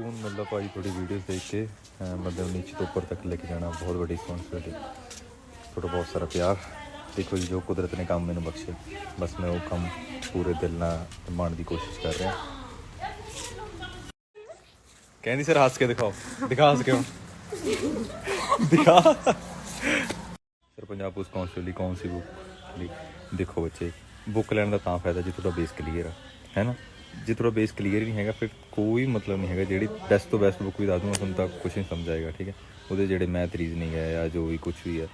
ਸਕੂਨ ਮਿਲਦਾ ਭਾਈ ਤੁਹਾਡੀ ਵੀਡੀਓਜ਼ ਦੇਖ ਕੇ, ਅਹ ਨੀਚੇ ਤੋਂ ਉੱਪਰ ਤੱਕ ਲੈ ਕੇ ਜਾਣਾ, ਬਹੁਤ ਵੱਡੀ ਰਿਸਪੌਂਸਿਬਿਲਿਟੀ ਤੁਹਾਡਾ ਬਹੁਤ ਸਾਰਾ ਪਿਆਰ। ਦੇਖੋ ਜੀ, ਜੋ ਕੁਦਰਤ ਨੇ ਕੰਮ ਮੈਨੂੰ ਬਖਸ਼ੇ ਬਸ ਮੈਂ ਉਹ ਕੰਮ ਪੂਰੇ ਦਿਲ ਨਾਲ ਨਿਭਾਉਣ ਦੀ ਕੋਸ਼ਿਸ਼ ਕਰ ਰਿਹਾ। ਕਹਿੰਦੀ, ਸਰ, ਹੱਸ ਕੇ ਦਿਖਾਓ। ਦਿਖਾ ਹੱਸ ਕੇ ਹੁਣ। ਦਿਖਾ। ਸਰ, ਪੰਜਾਬ ਪੁਲਿਸ ਕਾਉਂਸਲ ਲਈ ਕੌਣ ਸੀ ਬੁੱਕ ਦੇਖੋ ਬੱਚੇ ਬੁੱਕ ਲੈਣ ਦਾ ਤਾਂ ਫਾਇਦਾ ਜੇ, ਤੁਹਾਡਾ ਬੇਸ ਕਲੀਅਰ ਆ। ਹੈ ਨਾ? ਜੇ ਤੁਹਾਡਾ ਬੇਸ ਕਲੀਅਰ ਨਹੀਂ ਹੈਗਾ, ਫਿਰ ਕੋਈ ਮਤਲਬ ਨਹੀਂ ਹੈਗਾ ਜਿਹੜੀ ਬੈਸਟ ਤੋਂ ਬੈਸਟ ਬੁੱਕ ਵੀ ਦੱਸ ਦੂੰਗਾ ਤੁਹਾਨੂੰ ਤਾਂ ਕੁਝ ਨਹੀਂ ਸਮਝ ਆਏਗਾ, ਠੀਕ ਹੈ? ਉਹਦੇ ਜਿਹੜੇ ਮੈਥ ਰੀਜ਼ਨਿੰਗ ਹੈ ਜਾਂ ਜੋ ਵੀ ਕੁਝ ਵੀ ਹੈ।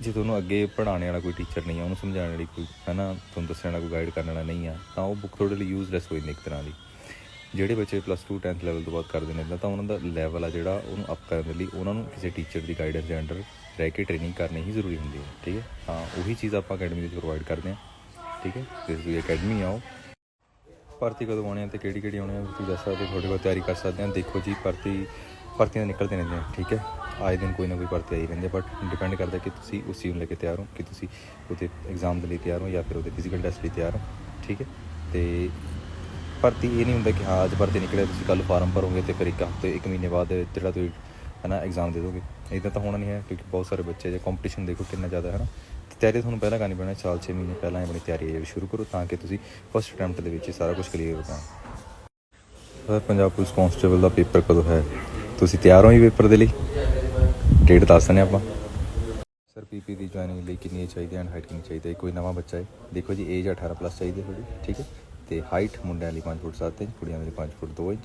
ਜੇ ਤੁਹਾਨੂੰ ਅੱਗੇ ਪੜ੍ਹਾਉਣ ਵਾਲਾ ਕੋਈ ਟੀਚਰ ਨਹੀਂ ਆ ਉਹਨੂੰ ਸਮਝਾਉਣ ਵਾਲੀ ਕੋਈ ਹੈ ਨਾ ਤੁਹਾਨੂੰ ਦੱਸਣ ਵਾਲਾ ਕੋਈ ਗਾਈਡ ਕਰਨ ਵਾਲਾ ਨਹੀਂ ਆ ਤਾਂ ਉਹ ਬੁੱਕ ਤੁਹਾਡੇ ਲਈ ਯੂਜ਼ਲੈਸ ਹੋ ਜਾਂਦੀ ਇੱਕ ਤਰ੍ਹਾਂ ਦੀ। ਜਿਹੜੇ ਬੱਚੇ ਪਲੱਸ 2 10th ਲੈਵਲ ਤੋਂ ਬਾਅਦ ਕਰਦੇ ਨੇ, ਤਾਂ ਉਹਨਾਂ ਦਾ ਲੈਵਲ ਆ ਜਿਹੜਾ ਉਹਨੂੰ ਅਪ ਕਰਨ ਦੇ ਲਈ ਉਹਨਾਂ ਨੂੰ ਕਿਸੇ ਟੀਚਰ ਦੀ ਗਾਈਡੈਂਸ ਦੇ ਅੰਡਰ ਰਹਿ ਕੇ ਟ੍ਰੇਨਿੰਗ ਕਰਨੀ ਹੀ ਜ਼ਰੂਰੀ ਹੁੰਦੀ ਹੈ, ਠੀਕ ਹੈ? ਤਾਂ ਉਹੀ ਚੀਜ਼ ਆਪਾਂ ਅਕੈਡਮੀ ਵਿੱਚ ਪ੍ਰੋਵਾਈਡ ਕਰਦੇ ਹਾਂ, ਠੀਕ ਹੈ? ਤੇ ਤੁਸੀਂ ਅਕੈਡਮੀ ਆਓ ਭਰਤੀ ਕਦੋਂ ਆਉਣੀ ਹੈ ਤੇ ਕਿਹੜੀ ਕਿਹੜੀ ਆਉਣੀ ਹੈ ਤੁਸੀਂ ਦੱਸ ਸਕਦੇ ਹੋ, ਤੁਹਾਡੇ ਕੋਲ ਤਿਆਰੀ ਕਰ ਸਕਦੇ ਹਾਂ ਦੇਖੋ ਜੀ ਭਰਤੀ ਭਰਤੀਆਂ ਤਾਂ ਨਿਕਲਦੇ ਰਹਿੰਦੀਆਂ ਠੀਕ ਹੈ? ਆਏ ਦਿਨ ਕੋਈ ਨਾ ਕੋਈ ਭਰਤੀ ਆਈ ਰਹਿੰਦੀ ਹੈ ਬਟ ਡਿਪੈਂਡ ਕਰਦਾ ਕਿ ਤੁਸੀਂ ਉਸ ਚੀਜ਼ ਨੂੰ ਲੈ ਕੇ ਤਿਆਰ ਹੋ ਕਿ ਤੁਸੀਂ ਉਹਦੇ ਐਗਜ਼ਾਮ ਦੇ ਲਈ ਤਿਆਰ ਹੋ ਜਾਂ ਫਿਰ ਉਹਦੇ ਫਿਜ਼ੀਕਲ ਟੈਸਟ ਲਈ ਤਿਆਰ ਹੋ ਠੀਕ ਹੈ? ਤੇ ਭਰਤੀ ਇਹ ਨਹੀਂ ਹੁੰਦਾ ਕਿ ਹਾਂ ਅੱਜ ਭਰਤੀ ਨਿਕਲਿਆ ਤੁਸੀਂ ਕੱਲ ਫਾਰਮ ਭਰੋਗੇ ਤੇ ਫਿਰ ਇੱਕ ਹਫ਼ਤੇ ਇੱਕ ਮਹੀਨੇ ਬਾਅਦ ਜਿਹੜਾ ਤੁਸੀਂ ਹੈ ਨਾ ਐਗਜ਼ਾਮ ਦੇ ਦੋਗੇ। ਇਦਾਂ ਤਾਂ ਹੋਣਾ ਨਹੀਂ ਹੈ ਕਿਉਂਕਿ ਬਹੁਤ ਸਾਰੇ ਬੱਚੇ ਜੇ ਕੰਪੀਟੀਸ਼ਨ ਦੇਖੋ ਕਿੰਨਾ ਜ਼ਿਆਦਾ ਹੈ ਨਾ। ਤਿਆਰੀ ਤੁਹਾਨੂੰ ਪਹਿਲਾਂ ਕਰਨੀ ਪੈਣੀ, ਸਾਲ 6 ਮਹੀਨੇ ਪਹਿਲਾਂ ਹੀ ਆਪਣੀ ਤਿਆਰੀ ਹੈ ਜਿਹੜੀ, ਸ਼ੁਰੂ ਕਰੋ ਤਾਂ ਕਿ ਤੁਸੀਂ ਫਸਟ ਅਟੈਂਪਟ ਦੇ ਵਿੱਚ ਸਾਰਾ ਕੁਝ ਕਲੀਅਰ ਹੋ ਪਾਓ ਸਰ, ਪੰਜਾਬ ਪੁਲਿਸ ਕਾਂਸਟੇਬਲ ਦਾ ਪੇਪਰ ਕਦੋਂ ਹੈ? ਤੁਸੀਂ ਤਿਆਰ ਹੋ ਜੀ ਪੇਪਰ ਦੇ ਲਈ? ਡੇਟ ਦੱਸ ਦਿੰਦੇ ਆਪਾਂ। ਸਰ ਪੀਪੀ ਦੀ ਜੁਆਇਨਿੰਗ ਲਈ ਕਿੰਨੀ ਚਾਹੀਦੀ ਹੈ ਐਂਡ ਹਾਈਟ ਕਿੰਨੀ ਚਾਹੀਦੀ ਹੈ? ਕੋਈ ਨਵਾਂ ਬੱਚਾ ਹੈ? ਦੇਖੋ ਜੀ ਏਜ 18 ਪਲੱਸ ਚਾਹੀਦੀ ਹੈ ਤੁਹਾਡੀ ਠੀਕ ਹੈ? ਤੇ ਹਾਈਟ ਮੁੰਡਿਆਂ ਲਈ 5 ਫੁੱਟ 7 ਇੰਚ, ਕੁੜੀਆਂ ਲਈ 5 ਫੁੱਟ 2 ਇੰਚ।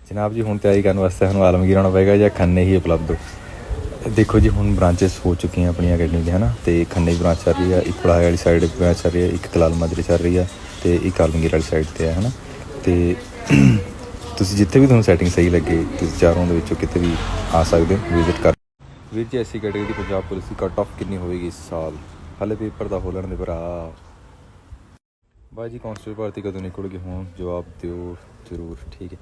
ਜਨਾਬ ਜੀ, ਹੁਣ ਤਿਆਰੀ ਕਰਨ ਵਾਸਤੇ ਸਾਨੂੰ ਆਲਮਗੀਰ ਆਉਣਾ ਪਏਗਾ ਜਾਂ ਖੰਨੇ ਹੀ ਉਪਲਬਧ ਹੋ? ਦੇਖੋ ਜੀ, ਹੁਣ ਬ੍ਰਾਂਚਸ ਹੋ ਚੁੱਕੀਆਂ ਆਪਣੀਆਂ ਅਕੈਡਮੀ ਦੇ, ਹਨਾ? ਤੇ ਖੰਨੇ ਬ੍ਰਾਂਚ ਚੱਲ ਰਹੀ ਹੈ ਇੱਕ ਪੜਾਈ ਵਾਲੀ ਸਾਈਡ ਬ੍ਰਾਂਚ ਚੱਲ ਰਹੀ ਹੈ ਇੱਕ ਕਲਾਲ ਮਾਜਰੀ ਚੱਲ ਰਹੀ ਹੈ ਤੇ ਇੱਕ ਆਲਮਗੀਰ ਵਾਲੀ ਸਾਈਡ ਤੇ ਹੈ ਹਨਾ? ਤੇ ਤੁਸੀਂ ਜਿੱਥੇ ਵੀ ਤੁਹਾਨੂੰ ਸੈਟਿੰਗ ਸਹੀ ਲੱਗੇ, ਤੁਸੀਂ ਚਾਰੋਂ ਦੇ ਵਿੱਚੋਂ ਕਿਤੇ ਵੀ ਆ ਸਕਦੇ ਹੋ ਵਿਜ਼ਿਟ ਕਰ ਵੀਰ ਜੀ, ਐਸੀ ਕੈਟੇਗਰੀ ਦੀ ਪੰਜਾਬ ਪੁਲਿਸ ਦੀ ਕੱਟ ਆਫ ਕਿੰਨੀ ਹੋਵੇਗੀ ਇਸ ਸਾਲ? ਹਲੇ ਪੇਪਰ ਦਾ ਹੋਲਣ ਦੇ ਭਰਾ। ਬਾਈ ਜੀ ਕਾਂਸਟੇਬਲ ਭਰਤੀ ਕਦੋਂ ਨਿਕਲੂਗੀ? ਹੁਣ ਜਵਾਬ ਦਿਓ ਜ਼ਰੂਰ, ਠੀਕ ਹੈ।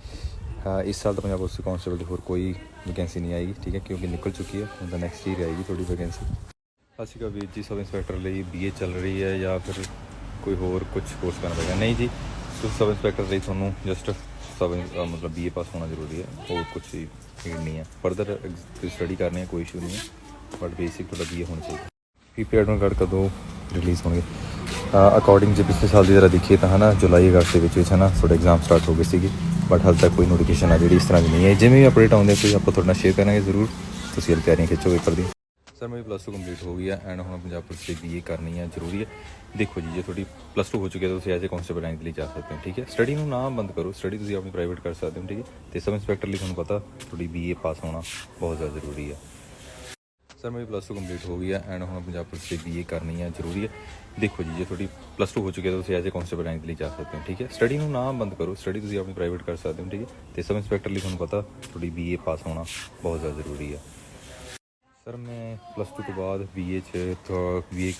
ਇਸ ਸਾਲ ਤਾਂ ਪੰਜਾਬ ਪੁਲਿਸ ਕਾਂਸਟੇਬਲ ਦੀ ਹੋਰ ਕੋਈ ਵੈਕੈਂਸੀ ਨਹੀਂ ਆਏਗੀ, ਠੀਕ ਹੈ, ਕਿਉਂਕਿ ਨਿਕਲ ਚੁੱਕੀ ਹੈ, ਹੁਣ ਤਾਂ ਨੈਕਸਟ ਈਅਰ ਆਏਗੀ ਤੁਹਾਡੀ ਵੈਕੈਂਸੀ ਅਸੀਂ ਕਾ ਵੀਰ ਜੀ, ਸਬ ਇੰਸਪੈਕਟਰ ਲਈ ਬੀਏ ਚੱਲ ਰਹੀ ਹੈ ਜਾਂ ਫਿਰ ਕੋਈ ਹੋਰ ਕੁਝ ਕੋਰਸ ਕਰਨਾ ਪਏਗਾ? ਨਹੀਂ ਜੀ, ਤੁਸੀਂ ਸਬ ਇੰਸਪੈਕਟਰ ਲਈ ਤੁਹਾਨੂੰ ਜਸਟ ਸਬ ਇੰ- ਅਹ ਮਤਲਬ ਬੀਏ ਪਾਸ ਹੋਣਾ ਜ਼ਰੂਰੀ ਹੈ, ਹੋਰ ਕੁਝ ਹੀ ਨਹੀਂ ਹੈ। ਫਰਦਰ ਤੁਸੀਂ ਸਟੱਡੀ ਕਰਨੀ ਹੈ, ਕੋਈ ਇਸ਼ੂ ਨਹੀਂ ਹੈ ਬਟ ਬੇਸਿਕ ਤੁਹਾਡਾ ਬੀਏ ਹੋਣਾ ਚਾਹੀਦਾ। ਪੀਪੀ ਐਡਮਿਟ ਕਾਰਡ ਕਦੋਂ ਰਿਲੀਜ਼ ਹੋਣਗੇ? ਅਕੋਰਡਿੰਗ ਜੇ ਪਿਛਲੇ ਸਾਲ ਦੀ ਤਰ੍ਹਾਂ ਦੇਖੀਏ ਤਾਂ ਹਨਾ, ਜੁਲਾਈ ਅਗਸਤ ਦੇ ਵਿੱਚ ਵਿੱਚ ਹਨਾ, ਤੁਹਾਡੇ ਐਗਜ਼ਾਮ ਸਟਾਰਟ ਹੋ ਗਏ ਸੀਗੇ। ਬਟ ਹਾਲ ਤੱਕ ਕੋਈ ਨੋਟੀਫਿਕੇਸ਼ਨ ਆ ਜਿਹੜੀ ਇਸ ਤਰ੍ਹਾਂ ਦੀ ਨਹੀਂ ਹੈ। ਜਿਵੇਂ ਵੀ ਅਪਡੇਟ ਆਉਂਦੇ ਕੋਈ ਆਪਾਂ ਤੁਹਾਡੇ ਨਾਲ ਸ਼ੇਅਰ ਕਰਾਂਗੇ ਜ਼ਰੂਰ। ਤੁਸੀਂ ਇਹ ਤਿਆਰੀਆਂ ਖਿੱਚੋ ਪੇਪਰ ਦੀ। ਸਰ ਮੇਰੀ ਪਲੱਸ 2 ਕੰਪਲੀਟ ਹੋ ਗਈ ਹੈ ਐਂਡ ਹੁਣ ਪੰਜਾਬ ਪੁਲਿਸ ਦੀ ਬੀਏ ਕਰਨੀ ਹੈ ਜ਼ਰੂਰੀ ਹੈ ਦੇਖੋ ਜੀ, ਜੇ ਤੁਹਾਡੀ ਪਲੱਸ 2 ਹੋ ਚੁੱਕੀ ਹੈ ਤਾਂ ਤੁਸੀਂ ਐਜ਼ ਅ ਕਨਸਟੇਬਲ ਰੈਂਕ ਲਈ ਜਾ ਸਕਦੇ ਹੋ, ਠੀਕ ਹੈ? ਸਟੱਡੀ ਨੂੰ ਨਾ ਬੰਦ ਕਰੋ। ਸਟੱਡੀ ਤੁਸੀਂ ਆਪਣੀ ਪ੍ਰਾਈਵੇਟ ਕਰ ਸਕਦੇ ਹੋ, ਠੀਕ ਹੈ? ਤੇ ਸਬ ਇੰਸਪੈਕਟਰ ਲਈ ਤੁਹਾਨੂੰ ਪਤਾ, ਤੁਹਾਡੀ ਬੀਏ ਪਾਸ ਹੋਣਾ ਬਹੁਤ ਜ਼ਿਆਦਾ ਜ਼ਰੂਰੀ ਹੈ ਸਰ, ਮੇਰੀ ਪਲੱਸ 2 ਕੰਪਲੀਟ ਹੋ ਗਈ ਹੈ ਐਂਡ ਹੁਣ ਪੰਜਾਬ ਪੁਲਿਸ ਦੀ ਬੀਏ ਕਰਨੀ ਹੈ, ਜ਼ਰੂਰੀ ਹੈ। ਦੇਖੋ ਜੀ, ਜੇ ਤੁਹਾਡੀ ਪਲੱਸ 2 ਹੋ ਚੁੱਕੀ ਹੈ ਤਾਂ ਤੁਸੀਂ ਐਜ਼ ਅ ਕਨਸਟੇਬਲ ਰੈਂਕ ਲਈ ਜਾ ਸਕਦੇ ਹੋ, ਠੀਕ ਹੈ? ਸਟੱਡੀ ਨੂੰ ਨਾ ਬੰਦ ਕਰੋ ਸਟੱਡੀ ਤੁਸੀਂ ਆਪਣੀ ਪ੍ਰਾਈਵੇਟ ਕਰ ਸਕਦੇ ਹੋ, ਠੀਕ ਹੈ? ਤੇ ਸਬ ਇੰਸਪੈਕਟਰ ਲਈ ਤੁਹਾਨੂੰ ਪਤਾ, ਤੁਹਾਡੀ ਬੀਏ ਪਾਸ ਹੋਣਾ ਬਹੁਤ ਜ਼ਿਆਦਾ ਜ਼ਰੂਰੀ ਹੈ। ਸਰ, ਮੈਂ ਪਲੱਸ 2 ਤੋਂ ਬਾਅਦ ਬੀਏ ਚ ਬੀਏ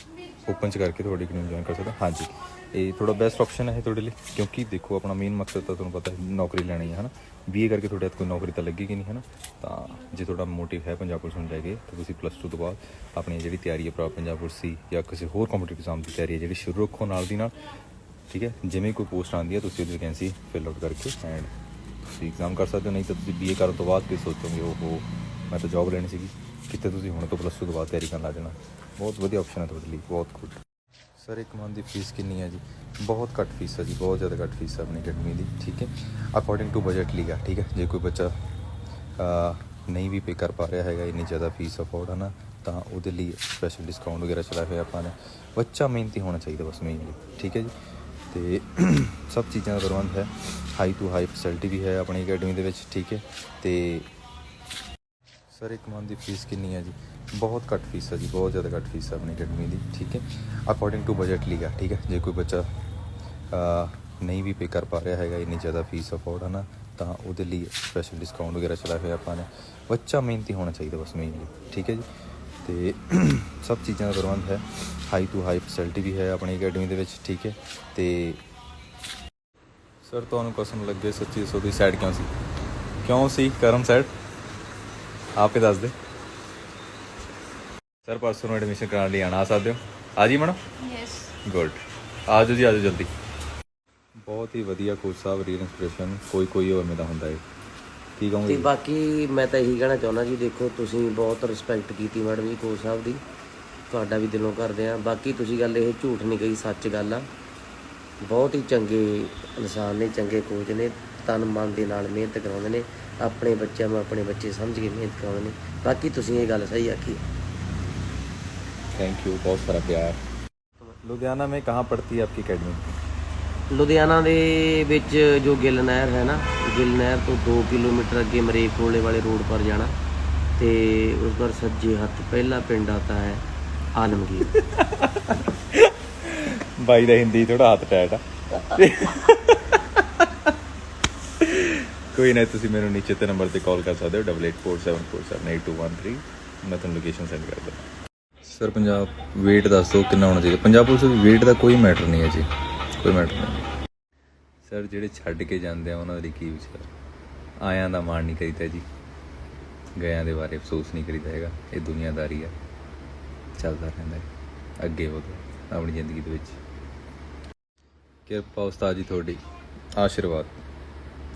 ਓਪਨ ਚ ਕਰਕੇ ਤੁਹਾਡੀ ਅਕੈਡਮੀ ਜੁਆਇਨ ਕਰ ਸਕਦਾ। ਹਾਂਜੀ। ਇਹ ਥੋੜਾ ਬੈਸਟ ਆਪਸ਼ਨ ਹੈ ਤੁਹਾਡੇ ਲਈ, ਕਿਉਂਕਿ ਦੇਖੋ ਆਪਣਾ ਮੇਨ ਮਕਸਦ ਤਾਂ ਤੁਹਾਨੂੰ ਪਤਾ ਹੈ ਨੌਕਰੀ ਲੈਣੀ ਹੈ, ਹਨਾ। ਬੀਏ ਕਰਕੇ ਤੁਹਾਡੇ ਹੱਥ ਕੋਈ ਨੌਕਰੀ ਤਾਂ ਲੱਗੇਗੀ ਨਹੀਂ, ਹਨਾ। ਤਾਂ ਜੇ ਤੁਹਾਡਾ ਮੋਟਿਵ ਹੈ ਪੰਜਾਬ ਪੁਲਿਸ ਨੂੰ ਲੈ ਕੇ, ਤਾਂ ਤੁਸੀਂ ਪਲੱਸ 2 ਤੋਂ ਬਾਅਦ ਆਪਣੀ ਜਿਹੜੀ ਤਿਆਰੀ ਹੈ ਪ੍ਰਾਪ ਪੰਜਾਬ ਪੁਲਿਸ ਦੀ ਜਾਂ ਕਿਸੇ ਹੋਰ ਕੰਪੀਟੀਟਿਵ ਐਗਜ਼ਾਮ ਦੀ ਤਿਆਰੀ ਹੈ ਜਿਹੜੀ ਸ਼ੁਰੂ ਰੱਖੋ ਨਾਲ ਦੀ ਨਾਲ, ਠੀਕ ਹੈ। ਜਿਵੇਂ ਕੋਈ ਪੋਸਟ ਆਉਂਦੀ ਹੈ, ਤੁਸੀਂ ਉਹਦੀ ਵੈਕੈਂਸੀ ਫਿਲ ਆਊਟ ਕਰਕੇ ਐਂਡ ਤੁਸੀਂ ਐਗਜ਼ਾਮ ਕਰ ਸਕਦੇ ਹੋ, ਨਹੀਂ ਤਾਂ ਤੁਸੀਂ ਬੀਏ ਕਰਨ ਤੋਂ ਬਾਅਦ ਕੀ ਸੋਚੋਗੇ ਉਹ ਮੈਂ ਤਾਂ ਜੌਬ ਲੈਣੀ ਸੀਗੀ। ਕਿਤੇ ਤੁਸੀਂ, ਹੁਣ ਤੋਂ ਪਲੱਸ 2 ਤੋਂ ਬਾਅਦ ਤਿਆਰੀ ਕਰਨ ਲੱਗ ਜਾਣਾ। ਬਹੁਤ ਵਧੀਆ ਆਪਸ਼ਨ ਹੈ ਤੁਹਾਡੇ ਲਈ, ਬਹੁਤ ਗੁੱਡ ਸਰ ਇੱਕ ਮੰਥ ਦੀ ਫੀਸ ਕਿੰਨੀ ਹੈ ਜੀ? ਬਹੁਤ ਘੱਟ ਫੀਸ ਹੈ ਜੀ, ਬਹੁਤ ਜ਼ਿਆਦਾ ਘੱਟ ਫੀਸ ਹੈ ਆਪਣੀ ਅਕੈਡਮੀ ਦੀ, ਠੀਕ ਹੈ? ਅਕੋਰਡਿੰਗ ਟੂ ਬਜਟ ਲੀਗਾ ਠੀਕ ਹੈ? ਜੇ ਕੋਈ ਬੱਚਾ ਨਹੀਂ ਵੀ ਪੇ ਕਰ ਪਾ ਰਿਹਾ ਹੈਗਾ, ਇੰਨੀ ਜ਼ਿਆਦਾ ਫੀਸ ਅਫੋਰਡ ਹੈ ਨਾ ਤਾਂ ਉਹਦੇ ਲਈ ਸਪੈਸ਼ਲ ਡਿਸਕਾਊਂਟ ਵਗੈਰਾ ਚਲਾਇਆ ਹੋਇਆ ਆਪਾਂ ਨੇ। ਬੱਚਾ ਮਿਹਨਤੀ ਹੋਣਾ ਚਾਹੀਦਾ ਬਸ ਮੇਨਲੀ ਠੀਕ ਹੈ ਜੀ? ਤੇ ਸਭ ਚੀਜ਼ਾਂ ਦਾ ਪ੍ਰਬੰਧ ਹੈ ਹਾਈ ਟੂ ਹਾਈ ਫੈਸਿਲਿਟੀ ਵੀ ਹੈ ਆਪਣੀ ਅਕੈਡਮੀ ਦੇ ਵਿੱਚ, ਠੀਕ ਹੈ? ਤੇ ਸਰ, ਇੱਕ ਮੰਥ ਦੀ ਫੀਸ ਕਿੰਨੀ ਹੈ ਜੀ? ਬਹੁਤ ਘੱਟ ਫੀਸ ਹੈ ਜੀ, ਬਹੁਤ ਜ਼ਿਆਦਾ ਘੱਟ ਫੀਸ ਹੈ ਆਪਣੀ ਅਕੈਡਮੀ ਦੀ, ਠੀਕ ਹੈ? ਅਕੋਰਡਿੰਗ ਟੂ ਬਜਟ ਲੀਗਾ ਠੀਕ ਹੈ? ਜੇ ਕੋਈ ਬੱਚਾ ਨਹੀਂ ਵੀ ਪੇ ਕਰ ਪਾ ਰਿਹਾ ਹੈਗਾ, ਇੰਨੀ ਜ਼ਿਆਦਾ ਫੀਸ ਅਫੋਰਡ ਹੈ ਨਾ, ਤਾਂ ਉਹਦੇ ਲਈ ਸਪੈਸ਼ਲ ਡਿਸਕਾਊਂਟ ਵਗੈਰਾ ਚਲਾਇਆ ਹੋਇਆ ਆਪਾਂ ਨੇ। ਬੱਚਾ ਮਿਹਨਤੀ ਹੋਣਾ ਚਾਹੀਦਾ ਬਸ ਮੇਨਲੀ ਠੀਕ ਹੈ ਜੀ? ਤੇ ਸਭ ਚੀਜ਼ਾਂ ਦਾ ਪ੍ਰਬੰਧ ਹੈ ਹਾਈ ਟੂ ਹਾਈ ਫੈਸਿਲਿਟੀ ਵੀ ਹੈ ਆਪਣੀ ਅਕੈਡਮੀ ਦੇ ਵਿੱਚ, ਠੀਕ ਹੈ? ਤੇ ਸਰ, ਤੁਹਾਨੂੰ ਕਸਮ ਲੱਗੇ ਸੱਚੀ ਦੱਸੋ ਦੀ ਸਾਈਡ ਕਿਉਂ ਸੀ? ਕਿਉਂ ਸੀ ਕਰਮ ਸਾਈਡ ਆਪੇ ਦੱਸ ਦੇ ਸਰ ਪਰਸੋਂ ਨੂੰ ਐਡਮਿਸ਼ਨ ਕਰਾਉਣ ਲਈ ਆਣਾ ਆ ਸਕਦੇ ਹੋ? ਆ ਜੀ ਮੈਡਮ? ਯੈਸ ਗੁੱਡ ਆ ਜਾਓ ਜੀ ਆ ਜਾਓ ਜਲਦੀ। ਬਹੁਤ ਹੀ ਵਧੀਆ ਕੋਚ ਸਾਹਿਬ ਰੀਅਲ ਇੰਸਪੀਰੇਸ਼ਨ ਕੋਈ ਕੋਈ ਉਵੇਂ ਦਾ ਹੁੰਦਾ ਹੈ ਕੀ ਤੇ ਕਹੋਗੇ ਬਾਕੀ ਮੈਂ ਤਾਂ ਇਹੀ ਕਹਿਣਾ ਚਾਹੁੰਦਾ ਜੀ ਦੇਖੋ ਤੁਸੀਂ ਬਹੁਤ ਰਿਸਪੈਕਟ ਕੀਤੀ ਮੈਡਮ ਜੀ ਕੋਚ ਸਾਹਿਬ ਦੀ। ਤੁਹਾਡਾ ਵੀ ਦਿਲੋਂ ਕਰਦੇ ਆ ਬਾਕੀ ਤੁਸੀਂ ਗੱਲ ਇਹ ਝੂਠ ਨਹੀਂ ਕਹੀ ਸੱਚ ਗੱਲ ਆ। ਬਹੁਤ ਹੀ ਚੰਗੇ ਇਨਸਾਨ ਨੇ ਚੰਗੇ ਕੋਚ ਨੇ। ਤਨ ਮਨ ਦੇ ਨਾਲ ਮਿਹਨਤ ਕਰਾਉਂਦੇ ਨੇ। ਆਪਣੇ ਬੱਚਿਆਂ ਨੂੰ ਆਪਣੇ ਬੱਚੇ ਸਮਝ ਕੇ ਮਿਹਨਤ ਕਰਾਉਂਦੇ ਨੇ ਬਾਕੀ ਤੁਸੀਂ ਇਹ ਗੱਲ ਸਹੀ ਆਖੀ थैंक यू बहुत सारा प्यार लुधियाना में कहाँ पड़ती है आपकी अकेडमी ਲੁਧਿਆਣਾ ਦੇ ਵਿੱਚ ਜੋ ਗਿੱਲ ਨਹਿਰ ਹੈ ਨਾ ਗਿੱਲ ਨਹਿਰ ਤੋਂ 2 ਕਿਲੋਮੀਟਰ ਅੱਗੇ ਮਰੇਕ ਕੋਲੇ ਵਾਲੇ ਰੋਡ ਪਰ ਜਾਣਾ ਤੇ ਉਸ ਪਰ ਸੱਜੇ ਹੱਥ ਪਹਿਲਾ ਪਿੰਡ ਆਤਾ ਹੈ ਆਲਮਗੀਰ ਬਾਈ ਦਾ ਹਿੰਦੀ ਥੋੜਾ ਹੱਥ ਟੈਟ ਆ ਕੋਈ ਨਾ, ਤੁਸੀਂ ਮੈਨੂੰ ਨੀਚੇ ਤੇ ਨੰਬਰ ਤੇ ਕਾਲ ਕਰ ਸਕਦੇ ਹੋ 8847478213 ਮੈਂ ਤੁਹਾਨੂੰ ਲੋਕੇਸ਼ਨ ਸੈਂਡ ਕਰ ਦਿੰਦਾ। ਸਰ ਪੰਜਾਬ, weight ਦੱਸ ਦਿਓ ਕਿੰਨਾ ਹੋਣਾ ਚਾਹੀਦਾ? ਪੰਜਾਬ ਪੁਲਿਸ ਵਿੱਚ weight ਦਾ ਕੋਈ ਮੈਟਰ ਨਹੀਂ ਹੈ ਜੀ। ਕੋਈ ਮੈਟਰ ਨਹੀਂ। ਸਰ ਜਿਹੜੇ ਛੱਡ ਕੇ ਜਾਂਦੇ ਆ, ਉਹਨਾਂ ਦੀ ਕੀ ਵਿਚਾਰ? ਆਇਆਂ ਦਾ ਮਾਣ ਨਹੀਂ ਕਰੀਦਾ ਜੀ। ਗਿਆਂ ਦੇ ਬਾਰੇ ਅਫਸੋਸ ਨਹੀਂ ਕਰੀਦਾ ਹੈਗਾ। ਇਹ ਦੁਨੀਆਦਾਰੀ ਆ। ਚੱਲਦਾ ਰਹਿੰਦਾ ਅੱਗੇ ਵਧੋ, ਆਪਣੀ ਜ਼ਿੰਦਗੀ ਦੇ ਵਿੱਚ। ਕਿਰਪਾ ਉਸਤਾਦ ਜੀ ਤੁਹਾਡੀ। ਆਸ਼ੀਰਵਾਦ।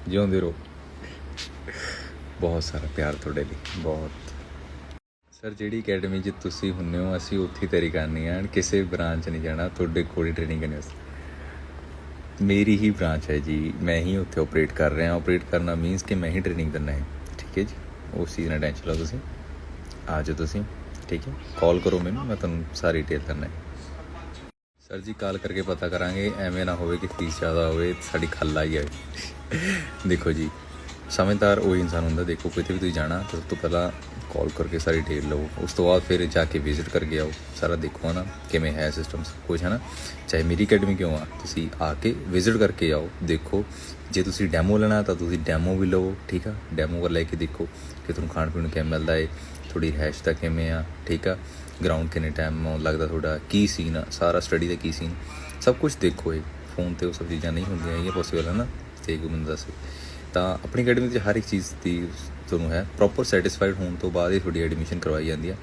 ਜਿਉਂਦੇ ਰਹੋ। ਬਹੁਤ ਸਾਰਾ ਪਿਆਰ ਤੁਹਾਡੇ ਲਈ, ਬਹੁਤ। ਸਰ, ਜਿਹੜੀ ਅਕੈਡਮੀ 'ਚ ਤੁਸੀਂ ਹੁੰਨੇ ਹੋ, ਅਸੀਂ ਉੱਥੇ ਤਿਆਰੀ ਕਰਨੀ ਆ, ਕਿਸੇ ਬ੍ਰਾਂਚ ਨਹੀਂ ਜਾਣਾ, ਤੁਹਾਡੇ ਕੋਲ ਹੀ ਟ੍ਰੇਨਿੰਗ ਕਰਨੀ ਵਾਸਤੇ ਮੇਰੀ ਹੀ ਬ੍ਰਾਂਚ ਹੈ ਜੀ, ਮੈਂ ਹੀ ਉੱਥੇ ਆਪਰੇਟ ਕਰ ਰਿਹਾ ਆਪਰੇਟ ਕਰਨਾ ਮੀਨਸ ਕਿ ਮੈਂ ਹੀ ਟ੍ਰੇਨਿੰਗ ਦਿੰਦਾ ਹੈ, ਠੀਕ ਹੈ ਜੀ? ਉਸ ਚੀਜ਼ ਨਾਲ ਟੈਨਸ਼ਨ ਲਓ ਤੁਸੀਂ, ਆ ਜਾਓ ਤੁਸੀਂ, ਠੀਕ ਹੈ? ਕਾਲ ਕਰੋ ਮੈਨੂੰ, ਮੈਂ ਤੁਹਾਨੂੰ ਸਾਰੀ ਡਿਟੇਲ ਦਿੰਦਾ ਹੈ। ਸਰ ਜੀ ਕਾਲ ਕਰਕੇ ਪਤਾ ਕਰਾਂਗੇ, ਐਵੇਂ ਨਾ ਹੋਵੇ ਕਿ ਫੀਸ ਜ਼ਿਆਦਾ ਹੋਵੇ, ਸਾਡੀ ਖੱਲ ਆਈ ਜਾਵੇ। ਦੇਖੋ ਜੀ ਸਮਝਦਾਰ ਉਹ ਇਨਸਾਨ ਹੁੰਦਾ, ਦੇਖੋ ਕਿਤੇ ਵੀ ਤੁਸੀਂ ਜਾਣਾ, ਤਾਂ ਸਭ ਤੋਂ ਪਹਿਲਾਂ ਕਾਲ ਕਰਕੇ ਸਾਰੀ ਡਿਟੇਲ ਲਓ। ਉਸ ਤੋਂ ਬਾਅਦ ਫਿਰ ਜਾ ਕੇ ਵਿਜ਼ਿਟ ਕਰਕੇ ਆਓ। ਸਾਰਾ ਦੇਖੋ ਨਾ ਕਿਵੇਂ ਹੈ ਸਿਸਟਮ ਸਭ ਕੁਝ ਹੈ ਨਾ ਚਾਹੇ ਮੇਰੀ ਅਕੈਡਮੀ ਕਿਉਂ ਆ, ਤੁਸੀਂ ਆ ਕੇ ਵਿਜ਼ਿਟ ਕਰਕੇ ਆਓ। ਦੇਖੋ, ਜੇ ਤੁਸੀਂ ਡੈਮੋ ਲੈਣਾ, ਤਾਂ ਤੁਸੀਂ ਡੈਮੋ ਵੀ ਲਓ, ਠੀਕ ਆ? ਡੈਮੋ ਕਰ ਲੈ ਕੇ ਦੇਖੋ ਕਿ ਤੁਹਾਨੂੰ ਖਾਣ ਪੀਣ ਨੂੰ ਕਿਵੇਂ ਮਿਲਦਾ ਹੈ ਥੋੜੀ ਹੈਸ਼ ਤਾਂ ਕਿਵੇਂ ਆ, ਠੀਕ ਆ? ਗਰਾਊਂਡ ਕਿੰਨੇ ਟਾਈਮ ਲੱਗਦਾ ਤੁਹਾਡਾ, ਕੀ ਸੀਨ ਆ, ਸਾਰਾ ਸਟੱਡੀ ਦਾ ਕੀ ਸੀਨ ਸਭ ਕੁਝ ਦੇਖੋ ਇਹ ਫੋਨ ਤੇ ਉਹ ਸਭ ਚੀਜ਼ਾਂ ਨਹੀਂ ਹੁੰਦੀਆਂ ਇਹ ਪੋਸੀਬਲ ਹੈ ਨਾ ਤੇ ਕੋਈ ਮੈਨੂੰ ਦੱਸੇ। ਤਾਂ ਆਪਣੀ ਅਕੈਡਮੀ ਵਿੱਚ ਹਰ ਇੱਕ ਚੀਜ਼ ਦੀ ਤੁਹਾਨੂੰ ਹੈ ਪ੍ਰੋਪਰ ਸੈਟੀਸਫਾਈਡ ਹੋਣ ਤੋਂ ਬਾਅਦ ਹੀ ਤੁਹਾਡੀ ਐਡਮਿਸ਼ਨ ਕਰਵਾਈ ਜਾਂਦੀ ਹੈ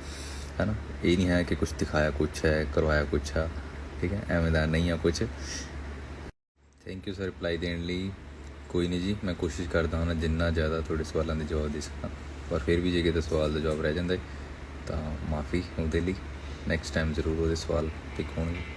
ਹੈ ਨਾ ਇਹ ਨਹੀਂ ਹੈ ਕਿ ਕੁਝ ਦਿਖਾਇਆ ਕੁਝ ਹੈ, ਕਰਵਾਇਆ ਕੁਝ ਆ, ਠੀਕ ਹੈ? ਐਵੇਂ ਦਾ ਨਹੀਂ ਆ ਕੁਝ ਥੈਂਕ ਯੂ ਸਰ ਰਿਪਲਾਈ ਦੇਣ ਲਈ। ਕੋਈ ਨਹੀਂ ਜੀ, ਮੈਂ ਕੋਸ਼ਿਸ਼ ਕਰਦਾ ਹਾਂ ਜਿੰਨਾ ਜ਼ਿਆਦਾ ਤੁਹਾਡੇ ਸਵਾਲਾਂ ਦੇ ਜਵਾਬ ਦੇ ਸਕਾਂ। ਪਰ ਫਿਰ ਵੀ ਜੇ ਕਿਤੇ ਸਵਾਲ ਦਾ ਜਵਾਬ ਰਹਿ ਜਾਂਦਾ ਤਾਂ ਮਾਫੀ ਉਹਦੇ ਲਈ। ਨੈਕਸਟ ਟਾਈਮ ਜ਼ਰੂਰ ਉਹਦੇ ਸਵਾਲ ਪਿਕ ਹੋਣਗੇ।